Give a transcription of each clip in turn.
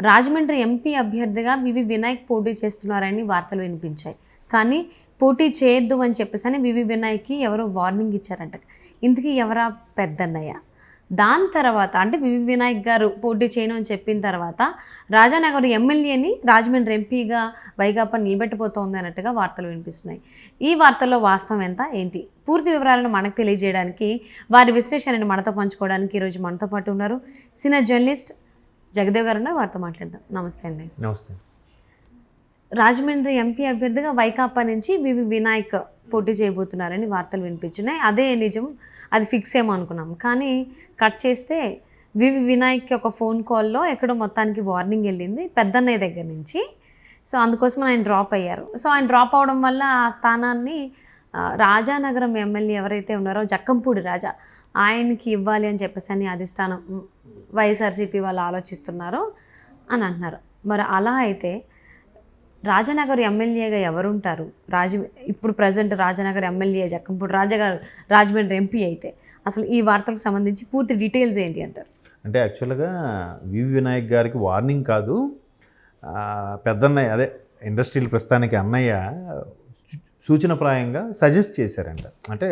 Rajahmundry MP అభ్యర్థిగా వివి వినాయక్ పోటీ చేస్తున్నారని వార్తలు వినిపించాయి. కానీ పోటీ చేయొద్దు అని చెప్పేసి అని వివి వినాయక్కి ఎవరో వార్నింగ్ ఇచ్చారంట. ఇంతకీ ఎవరా పెద్దన్నయ్య? దాని తర్వాత అంటే వివి వినాయక్ గారు పోటీ చేయను అని చెప్పిన తర్వాత రాజానగర్ ఎమ్మెల్యేని రాజమండ్రి ఎంపీగా వైకాపా నిలబెట్టబోతోంది అన్నట్టుగా వార్తలు వినిపిస్తున్నాయి. ఈ వార్తల్లో వాస్తవం ఎంత? ఏంటి? పూర్తి వివరాలను మనకు తెలియజేయడానికి వారి విశ్లేషణని మనతో పంచుకోవడానికి ఈరోజు మనతో పాటు ఉన్నారు. సీనియర్ జర్నలిస్ట్ జగదేవ్ గారు ఉన్నారు వారితో మాట్లాడదాం. నమస్తే అండి. నమస్తే. రాజమండ్రి ఎంపీ అభ్యర్థిగా వైకాపా నుంచి వివి వినాయక్ పోటీ చేయబోతున్నారని వార్తలు వినిపించినాయి. అదే నిజం. అది ఫిక్స్ ఏమో అనుకున్నాం. కానీ కట్ చేస్తే వివి వినాయక్ ఒక ఫోన్ కాల్లో ఎక్కడో మొత్తానికి వార్నింగ్ వెళ్ళింది పెద్దన్నయ్య దగ్గర నుంచి. సో అందుకోసం ఆయన డ్రాప్ అయ్యారు. సో ఆయన డ్రాప్ అవడం వల్ల ఆ స్థానాన్ని రాజానగరం ఎమ్మెల్యే ఎవరైతే ఉన్నారో జక్కంపూడి రాజా ఆయనకి ఇవ్వాలి అని చెప్పేసి అని అధిష్టానం వైఎస్ఆర్సీపీ వాళ్ళు ఆలోచిస్తున్నారు అని అంటున్నారు. మరి అలా అయితే రాజనగర్ ఎమ్మెల్యేగా ఎవరుంటారు? రాజ ఇప్పుడు ప్రజెంట్ రాజనగర్ ఎమ్మెల్యే జక్కంపూడి రాజగారు రాజమండ్రి ఎంపీ అయితే అసలు ఈ వార్తలకు సంబంధించి పూర్తి డీటెయిల్స్ ఏంటి అంటారు? అంటే యాక్చువల్గా వివి వినాయక్ గారికి వార్నింగ్ కాదు. పెద్దన్నయ్య అదే ఇండస్ట్రియల్ ప్రస్తుతానికి అన్నయ్య సూచనప్రాయంగా సజెస్ట్ చేశారంట. అంటే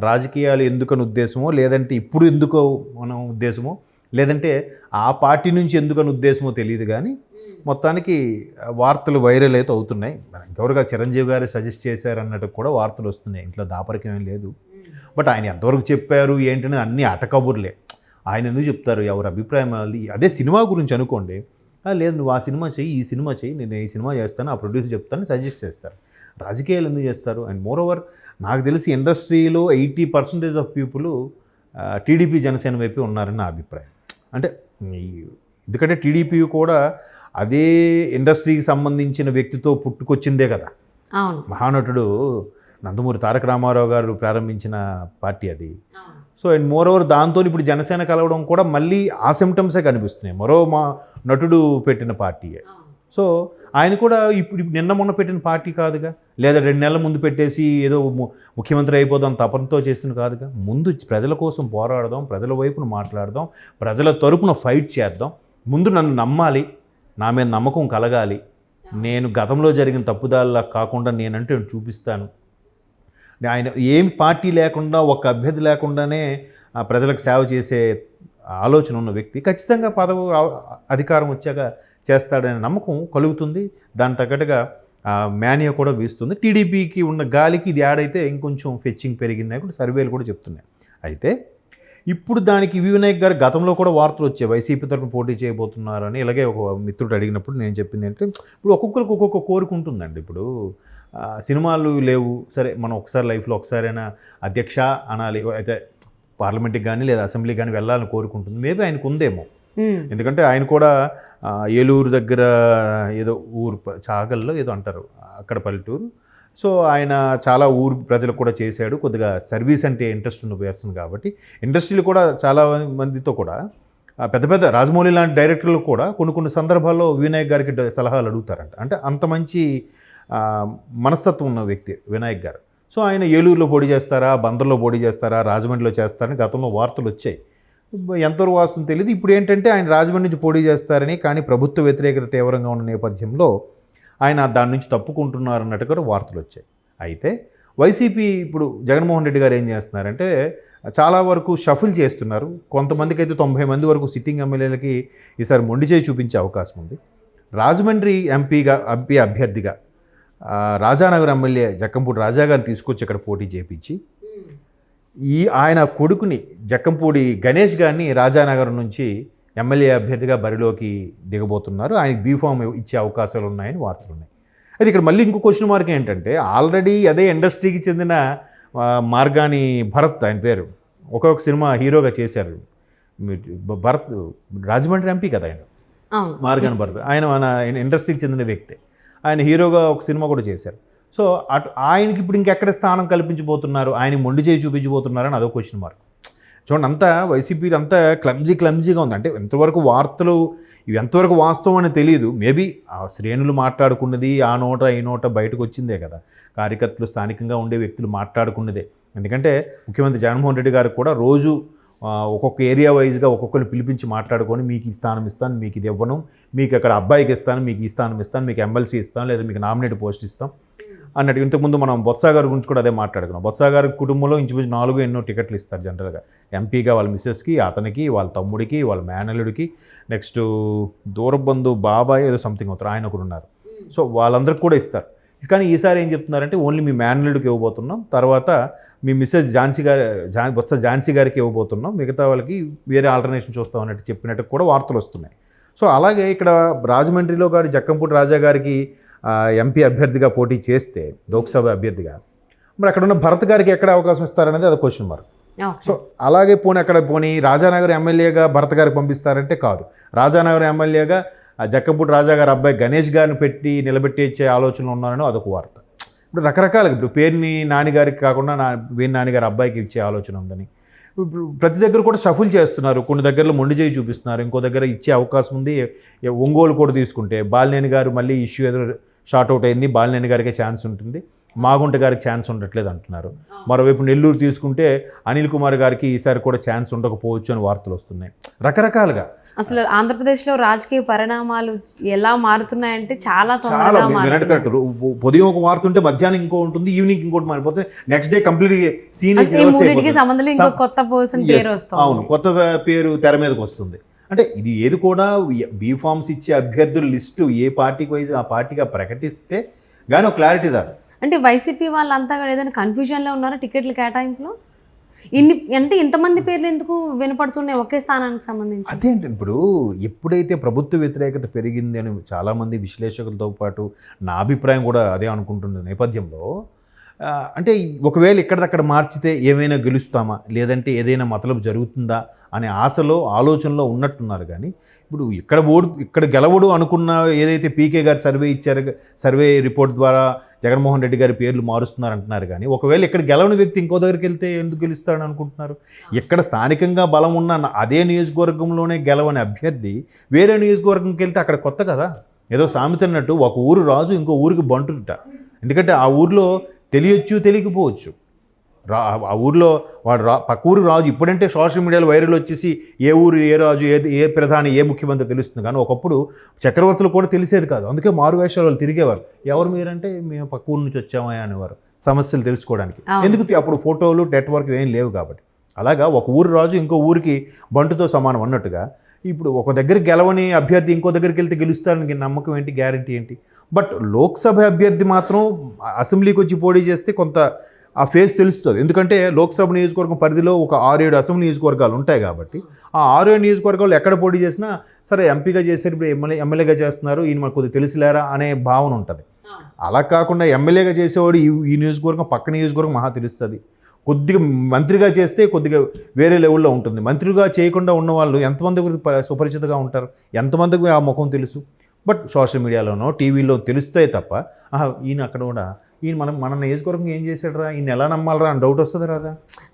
రాజకీయాలు ఎందుకని ఉద్దేశమో లేదంటే ఇప్పుడు ఎందుకో మనం ఉద్దేశమో లేదంటే ఆ పార్టీ నుంచి ఎందుకని ఉద్దేశమో తెలియదు కానీ మొత్తానికి వార్తలు వైరల్ అయితే అవుతున్నాయి. ఇంకెవరుగా చిరంజీవి గారు సజెస్ట్ చేశారన్నట్టు కూడా వార్తలు వస్తున్నాయి. ఇంట్లో దాపరికం ఏం లేదు. బట్ ఆయన ఎంతవరకు చెప్పారు ఏంటనేది అన్ని అటకబుర్లే. ఆయన ఎందుకు చెప్తారు? ఎవరి అభిప్రాయం అది? అదే సినిమా గురించి అనుకోండి. లేదు నువ్వు ఆ సినిమా చెయ్యి ఈ సినిమా చెయ్యి నేను ఈ సినిమా చేస్తాను ఆ ప్రొడ్యూసర్ చెప్తాను సజెస్ట్ చేస్తారు. రాజకీయాలు ఎందుకు చేస్తారు? అండ్ మోర్ ఓవర్ నాకు తెలిసి ఇండస్ట్రీలో eighty percentage of people TDP Janasena వైపే ఉన్నారని నా అభిప్రాయం. అంటే ఎందుకంటే టీడీపీ కూడా అదే ఇండస్ట్రీకి సంబంధించిన వ్యక్తితో పుట్టుకొచ్చిందే కదా. మహానటుడు నందమూరి తారక రామారావు గారు ప్రారంభించిన పార్టీ అది. సో అండ్ మోర్ ఓవర్ దాంతో ఇప్పుడు జనసేన కలవడం కూడా మళ్ళీ ఆ సిమ్టమ్సే కనిపిస్తున్నాయి. మరో మా నటుడు పెట్టిన పార్టీయే సో ఆయన కూడా ఇప్పుడు నిన్న మొన్న పెట్టిన పార్టీ కాదుగా లేదా రెండు నెలల ముందు పెట్టేసి ఏదో ము- ముఖ్యమంత్రి అయిపోదాం తపనతో చేస్తుంది కాదుగా ముందు ప్రజల కోసం పోరాడదాం ప్రజల వైపున మాట్లాడదాం ప్రజల తరపున ఫైట్ చేద్దాం. ముందు నన్ను నమ్మాలి నా మీద నమ్మకం కలగాలి. నేను గతంలో జరిగిన తప్పుదాల్లా కాకుండా నేనంటే చూపిస్తాను. ఆయన ఏం పార్టీ లేకుండా ఒక అభ్యర్థి లేకుండానే ఆ ప్రజలకు సేవ చేసే ఆలోచన ఉన్న వ్యక్తి ఖచ్చితంగా పదవు అధికారం వచ్చాక చేస్తాడనే నమ్మకం కలుగుతుంది. దాని తగ్గట్టుగా ఆ, మేనియా కూడా వీస్తుంది. టీడీపీకి ఉన్న గాలికి ఇది యాడ్ అయితే ఇంకొంచెం ఫెచ్చింగ్ పెరిగిందని కూడా సర్వేలు కూడా చెప్తున్నాయి. అయితే ఇప్పుడు దానికి వి వినాయక్ గారు గతంలో కూడా వార్తలు వచ్చాయి. వైసీపీ తరఫున పోటీ చేయబోతున్నారని ఇలాగే ఒక మిత్రుడు అడిగినప్పుడు నేను చెప్పింది అంటే ఇప్పుడు ఒక్కొక్కరికి ఒక్కొక్క కోరిక ఉంటుందండి. ఇప్పుడు సినిమాలు లేవు. సరే మనం ఒకసారి లైఫ్లో ఒకసారైనా అధ్యక్ష అనాలి. అయితే పార్లమెంట్కి కానీ లేదా అసెంబ్లీకి కానీ వెళ్ళాలని కోరుకుంటుంది. మేబీ ఆయనకు ఉందేమో. ఎందుకంటే ఆయన కూడా ఏలూరు దగ్గర ఏదో ఊరు చాగల్లో ఏదో అంటారు అక్కడ పల్లెటూరు. సో ఆయన చాలా ఊరు ప్రజలకు కూడా చేశాడు. కొద్దిగా సర్వీస్ అంటే ఇంట్రెస్ట్ ఉన్న పర్సన్ కాబట్టి ఇండస్ట్రీలు కూడా చాలా మందితో కూడా పెద్ద పెద్ద రాజమౌళి లాంటి డైరెక్టర్లు కూడా కొన్ని కొన్ని సందర్భాల్లో వినాయక్ గారికి సలహాలు అడుగుతారంట. అంటే అంత మంచి మనస్తత్వం ఉన్న వ్యక్తి వినాయక్ గారు. సో ఆయన ఏలూరులో పోటీ చేస్తారా బందర్లో పోటీ చేస్తారా రాజమండ్రిలో చేస్తారని గతంలో వార్తలు వచ్చాయి. ఎంతవరకు వాస్తవం తెలియదు ఇప్పుడు ఏంటంటే ఆయన రాజమండ్రి నుంచి పోటీ చేస్తారని కానీ ప్రభుత్వ వ్యతిరేకత తీవ్రంగా ఉన్న నేపథ్యంలో ఆయన దాని నుంచి తప్పుకుంటున్నారు అన్నట్టు కూడా వార్తలు వచ్చాయి. అయితే వైసీపీ ఇప్పుడు జగన్మోహన్ రెడ్డి గారు ఏం చేస్తున్నారంటే చాలా వరకు షఫుల్ చేస్తున్నారు. కొంతమందికి అయితే తొంభై మంది వరకు సిట్టింగ్ ఎమ్మెల్యేలకి ఈసారి మొండి చేయి చూపించే అవకాశం ఉంది. రాజమండ్రి ఎంపీగా ఎంపీ అభ్యర్థిగా రాజానగర్ ఎమ్మెల్యే జక్కంపూడి రాజా గారిని తీసుకొచ్చి ఇక్కడ పోటీ చేపించి ఈ ఆయన కొడుకుని జక్కంపూడి గణేష్ గారిని రాజానగరం నుంచి ఎమ్మెల్యే అభ్యర్థిగా బరిలోకి దిగబోతున్నారు. ఆయనకి బీఫామ్ ఇచ్చే అవకాశాలు ఉన్నాయని వార్తలు ఉన్నాయి. అయితే ఇక్కడ మళ్ళీ ఇంకో క్వశ్చన్ మార్క్ ఏంటంటే ఆల్రెడీ అదే ఇండస్ట్రీకి చెందిన మార్గాని భరత్ ఆయన పేరు. ఒక్కొక్క సినిమా హీరోగా చేశారు. భరత్ రాజమండ్రి ఎంపీ కదా ఆయన? మార్గాన్ భరత్. ఆయన మన ఇండస్ట్రీకి చెందిన వ్యక్తే. ఆయన హీరోగా ఒక సినిమా కూడా చేశారు. సో అటు ఆయనకి ఇప్పుడు ఇంకెక్కడ స్థానం కల్పించబోతున్నారు? ఆయన మొండి చేయి చూపించబోతున్నారని అని అదొక క్వశ్చన్ మార్క్ చూడండి అంతా వైసీపీ అంతా క్లమ్జీ క్లమ్జీగా ఉంది. అంటే ఎంతవరకు వార్తలు ఇవి ఎంతవరకు వాస్తవం అని తెలియదు. మేబీ ఆ శ్రేణులు మాట్లాడుకున్నది ఆ నోట ఈ నోట బయటకు వచ్చిందే కదా. కార్యకర్తలు స్థానికంగా ఉండే వ్యక్తులు మాట్లాడుకున్నదే. ఎందుకంటే ముఖ్యమంత్రి జగన్మోహన్ రెడ్డి గారు కూడా రోజు ఒక్కొక్క ఏరియా వైజ్గా ఒక్కొక్కరు పిలిపించి మాట్లాడుకొని మీకు ఈ స్థానం ఇస్తాను మీకు ఇది ఇవ్వను మీకు అక్కడ అబ్బాయికి ఇస్తాను మీకు ఈ స్థానం ఇస్తాను మీకు ఎమ్మెల్సీ ఇస్తాను లేదా మీకు నామినేట్ పోస్ట్ ఇస్తాం అన్నట్టు. ఇంతకుముందు మనం బొత్స గారి గురించి కూడా అదే మాట్లాడుకున్నాం. బొత్స గారి కుటుంబంలో ఇంచుమించు నాలుగు ఎన్నో టికెట్లు ఇస్తారు జనరల్గా ఎంపీగా వాళ్ళ మిస్సెస్కి అతనికి వాళ్ళ తమ్ముడికి వాళ్ళ మేనల్లుడికి నెక్స్ట్ దూరబంధు బాబాయ్ ఏదో సంథింగ్ అవుతారు ఆయన ఒకరు ఉన్నారు. సో వాళ్ళందరికీ కూడా ఇస్తారు. కానీ ఈసారి ఏం చెప్తున్నారంటే ఓన్లీ మీ మేనల్లుడికి ఇవ్వబోతున్నాం. తర్వాత మీ మిస్సెస్ ఝాన్సీ గారి ఝా బొత్స ఝాన్సీ గారికి ఇవ్వబోతున్నాం. మిగతా వాళ్ళకి వేరే ఆల్టర్నేషన్ చూస్తాం అన్నట్టు చెప్పినట్టు కూడా వార్తలు వస్తున్నాయి. సో అలాగే ఇక్కడ రాజమండ్రిలో గారి జక్కంపూడి రాజా గారికి ఎంపీ అభ్యర్థిగా పోటీ చేస్తే లోక్సభ అభ్యర్థిగా మరి అక్కడ ఉన్న భరత్ గారికి ఎక్కడ అవకాశం ఇస్తారనేది అది క్వశ్చన్ మార్క్ సో అలాగే పోనీ అక్కడ పోనీ రాజానగర్ ఎమ్మెల్యేగా భరత్ గారికి పంపిస్తారంటే కాదు. రాజానగర్ ఎమ్మెల్యేగా జక్కంపూడి రాజా గారి అబ్బాయి గణేష్ గారిని పెట్టి నిలబెట్టి ఇచ్చే ఆలోచనలు ఉన్నారని అదొక వార్త. ఇప్పుడు రకరకాలుగా ఇప్పుడు పేరుని నాన్నగారికి కాకుండా నా వేణి నాన్నగారి అబ్బాయికి ఇచ్చే ఆలోచన ఉందని. ఇప్పుడు ప్రతి దగ్గర కూడా సఫుల్ చేస్తున్నారు. కొన్ని దగ్గరలో మొండి చేయి చూపిస్తున్నారు. ఇంకో దగ్గర ఇచ్చే అవకాశం ఉంది. ఒంగోలు కూడా తీసుకుంటే బాలినేని గారు మళ్ళీ ఇష్యూ ఏదో షార్ట్ అవుట్ అయింది. బాలినేని గారికే ఛాన్స్ ఉంటుంది. మాగుంట గారికి ఛాన్స్ ఉండట్లేదు అంటున్నారు. మరోవైపు నెల్లూరు తీసుకుంటే అనిల్ కుమార్ గారికి ఈసారి కూడా ఛాన్స్ ఉండకపోవచ్చు అని వార్తలు వస్తున్నాయి. రకరకాలుగా. అసలు ఆంధ్రప్రదేశ్లో రాజకీయ పరిణామాలు ఎలా మారుతున్నాయంటే చాలా చాలా ఉదయం ఒక వార్త ఉంటే మధ్యాహ్నం ఇంకో ఉంటుంది ఈవినింగ్ ఇంకోటి మారిపోతే నెక్స్ట్ డే కంప్లీట్ సీన్ అసలు ఈ మూడింటికి సంబంధం ఇంకో కొత్త పర్సన్ పేరు వస్తుంది. అవును కొత్త పేరు తెర మీదకి వస్తుంది. అంటే ఇది ఏది కూడా బీ ఫామ్స్ ఇచ్చే అభ్యర్థుల లిస్టు ఏ పార్టీకి వైజ్ ఆ పార్టీగా ప్రకటిస్తే కానీ ఒక క్లారిటీ రాదు. అంటే వైసీపీ వాళ్ళంతా కూడా ఏదైనా కన్ఫ్యూజన్లో ఉన్నారా టికెట్ల కేటాయింపులో? ఇన్ని అంటే ఇంతమంది పేర్లు ఎందుకు వినపడుతున్నాయి ఒకే స్థానానికి సంబంధించి? అదేంటి ఇప్పుడు ఎప్పుడైతే ప్రభుత్వ వ్యతిరేకత పెరిగింది అని చాలామంది విశ్లేషకులతో పాటు నా అభిప్రాయం కూడా అదే అనుకుంటున్న నేపథ్యంలో అంటే ఒకవేళ ఇక్కడదక్కడ మార్చితే ఏమైనా గెలుస్తామా? లేదంటే ఏదైనా మతలబు జరుగుతుందా? అనే ఆశలో ఆలోచనలో ఉన్నట్టున్నారు కానీ ఇప్పుడు ఇక్కడ ఓడు ఇక్కడ గెలవడు అనుకున్న ఏదైతే పీకే గారు సర్వే ఇచ్చారు సర్వే రిపోర్ట్ ద్వారా జగన్మోహన్ రెడ్డి గారి పేర్లు మారుస్తున్నారు అంటున్నారు కానీ ఒకవేళ ఇక్కడ గెలవని వ్యక్తి ఇంకో దగ్గరికి వెళ్తే ఎందుకు గెలుస్తాడని అనుకుంటున్నారు? ఇక్కడ స్థానికంగా బలం ఉన్న అదే నియోజకవర్గంలోనే గెలవని అభ్యర్థి వేరే నియోజకవర్గంకి వెళ్తే అక్కడ కొత్త కదా? ఏదో సామెత అన్నట్టు ఒక ఊరు రాజు ఇంకో ఊరికి బంటుట ఎందుకంటే ఆ ఊర్లో తెలియచ్చు తెలియకపోవచ్చు. రా ఆ ఊర్లో వాడు రా పక్క ఊరు రాజు. ఇప్పుడంటే సోషల్ మీడియాలో వైరల్ వచ్చేసి ఏ ఊరు ఏ రాజు ఏ ఏ ప్రధాని ఏ ముఖ్యమంత్రి తెలుస్తుంది. కానీ ఒకప్పుడు చక్రవర్తులు కూడా తెలిసేది కాదు. అందుకే మారు వేషాలు వాళ్ళు తిరిగేవారు. ఎవరు మీరంటే మేము పక్క ఊరు నుంచి వచ్చామా అనేవారు సమస్యలు తెలుసుకోవడానికి. ఎందుకు? అప్పుడు ఫోటోలు నెట్వర్క్ ఏం లేవు కాబట్టి. అలాగా ఒక ఊరు రాజు ఇంకో ఊరికి బంటుతో సమానం అన్నట్టుగా ఇప్పుడు ఒక దగ్గర గెలవని అభ్యర్థి ఇంకో దగ్గరికి వెళ్తే గెలుస్తారని నమ్మకం ఏంటి? గ్యారంటీ ఏంటి? బట్ లోక్సభ అభ్యర్థి మాత్రం అసెంబ్లీకి వచ్చి పోటీ చేస్తే కొంత ఆ ఫేస్ తెలుస్తుంది. ఎందుకంటే లోక్సభ నియోజకవర్గం పరిధిలో ఒక ఆరు ఏడు అసెంబ్లీ నియోజకవర్గాలు ఉంటాయి కాబట్టి ఆ ఆరు ఏడు నియోజకవర్గాలు ఎక్కడ పోటీ చేసినా సరే ఎంపీగా చేశారు ఇప్పుడు ఎమ్మెల్యే ఎమ్మెల్యేగా చేస్తున్నారు. ఈయన మనకు కొద్దిగా తెలుసులేరా అనే భావన ఉంటుంది. అలా కాకుండా ఎమ్మెల్యేగా చేసేవాడు ఈ ఈ నియోజకవర్గం పక్క నియోజకవర్గం మహా తెలుస్తుంది. కొద్దిగా మంత్రిగా చేస్తే కొద్దిగా వేరే లెవెల్లో ఉంటుంది. మంత్రిగా చేయకుండా ఉన్న వాళ్ళు ఎంతమంది గురించి ప- సుపరిచితంగా ఉంటారు? ఎంతమందికి ఆ ముఖం తెలుసు? బట్ సోషల్ మీడియాలోనో టీవీలో తెలుస్తాయి తప్ప ఆహా, ఈయన అక్కడ కూడా ఈయన మనం మన నియోజకవర్గం ఏం చేశాడురా? ఈయన ఎలా నమ్మాలరా? అని డౌట్ వస్తుంది రాదా?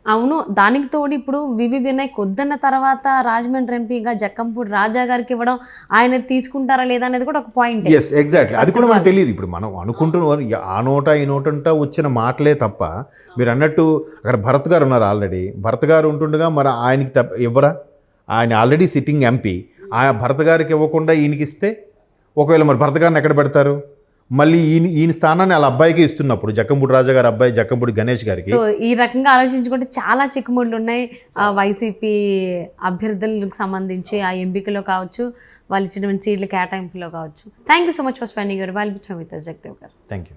అవును దానికి తోడు ఇప్పుడు వివి వినాయక్ వద్దన్న తర్వాత రాజమండ్రి ఎంపీగా జక్కంపూడి రాజా గారికి ఇవ్వడం ఆయన తీసుకుంటారా లేదా అనేది కూడా ఒక పాయింట్ ఎస్ ఎగ్జాక్ట్లీ అది కూడా మనకు తెలియదు. ఇప్పుడు మనం అనుకుంటున్న ఆ నోట ఈ నోటంట వచ్చిన మాటలే తప్ప మీరు అన్నట్టు అక్కడ భరత్ గారు ఉన్నారు ఆల్రెడీ. భరత్ గారు ఉంటుండగా మరి ఆయనకి తప్ప ఇవ్వరా ఆయన ఆల్రెడీ సిట్టింగ్ ఎంపీ ఆ భరత్ గారికి ఇవ్వకుండా ఈయనకి ఇస్తే ఒకవేళ మరి భరత్ గారిని ఎక్కడ పెడతారు? మళ్ళీ ఈయన ఈయన స్థానాన్ని వాళ్ళ అబ్బాయికి ఇస్తున్నప్పుడు జక్కంపూడి రాజా గారి అబ్బాయి జక్కంపూడి గణేష్ గారికి. సో ఈ రకంగా ఆలోచించుకుంటే చాలా చిక్కుముళ్ళు ఉన్నాయి. ఆ వైసీపీ అభ్యర్థులకు సంబంధించి ఆ ఎంపికలో కావచ్చు వాళ్ళు ఇచ్చినటువంటి సీట్ల కేటాయింపులో కావచ్చు. Thank you so much for spending your value with Jagadev గారు. Thank you